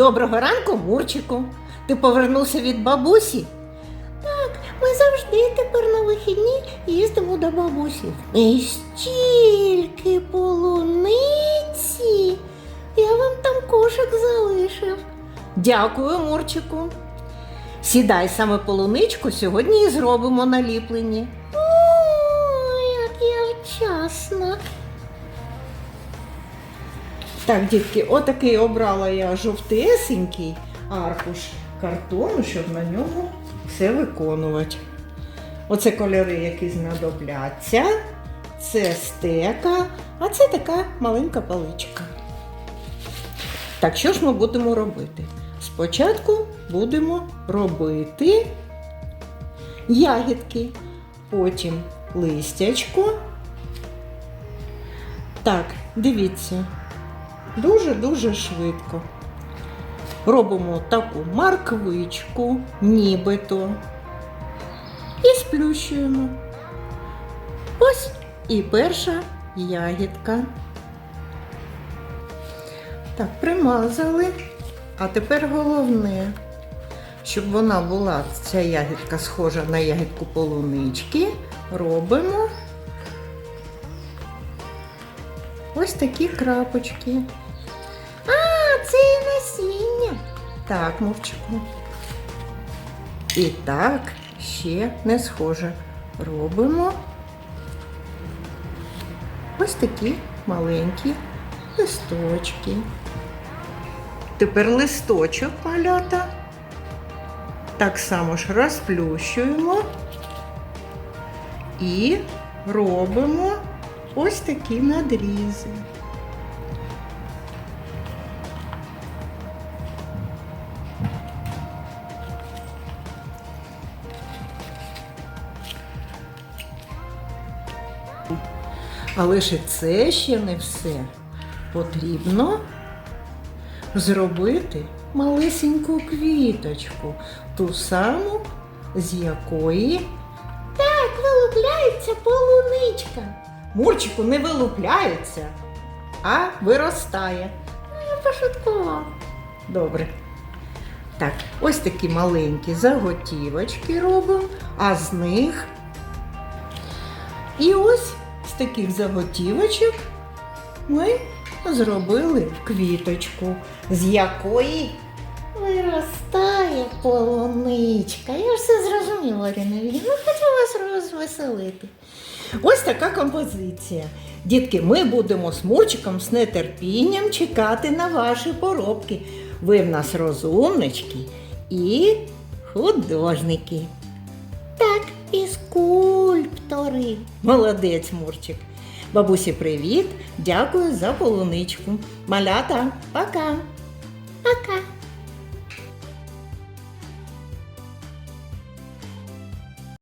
Доброго ранку, Мурчику. Ти повернувся від бабусі? Так, ми завжди тепер на вихідні їздимо до бабусі. І стільки полуниці. Я вам там кошик залишив. Дякую, Мурчику. Сідай саме полуничку, сьогодні і зробимо наліплені. О, як я вчасно. Так, дітки, отакий обрала я жовтесенький аркуш картону, щоб на ньому все виконувати. Оце кольори, які знадобляться. Це стека, а це така маленька паличка. Так, що ж ми будемо робити? Спочатку будемо робити ягідки, потім листячко. Так, дивіться, дуже-дуже швидко. Робимо таку марквичку, нібито. І сплющуємо. Ось і перша ягідка. Так, примазали. А тепер головне, щоб вона була, ця ягідка схожа на ягідку полунички, робимо ось такі крапочки. А, це і насіння. Так, мовчику. І так, ще не схоже. Робимо ось такі маленькі листочки. Тепер листочок малята. Так само ж розплющуємо і робимо ось такі надрізи. Але ж і це ще не все. Потрібно зробити малесеньку квіточку, ту саму, з якої так вилупляється полуничка. Мурчику не вилупляється, а виростає. Ну, я пошуткував. Добре. Так, ось такі маленькі заготівочки робимо, а з них. І ось з таких заготівочок ми зробили квіточку, з якої виростає полуничка. Я ж все зрозуміла, Ірина Євгенівна. Хочу вас розвеселити. Ось така композиція. Дітки, ми будемо з Мурчиком з нетерпінням чекати на ваші поробки. Ви в нас розумнички і художники. Так, і скульптори. Молодець, Мурчик. Бабусі, привіт! Дякую за полуничку. Малята, пока. Пока.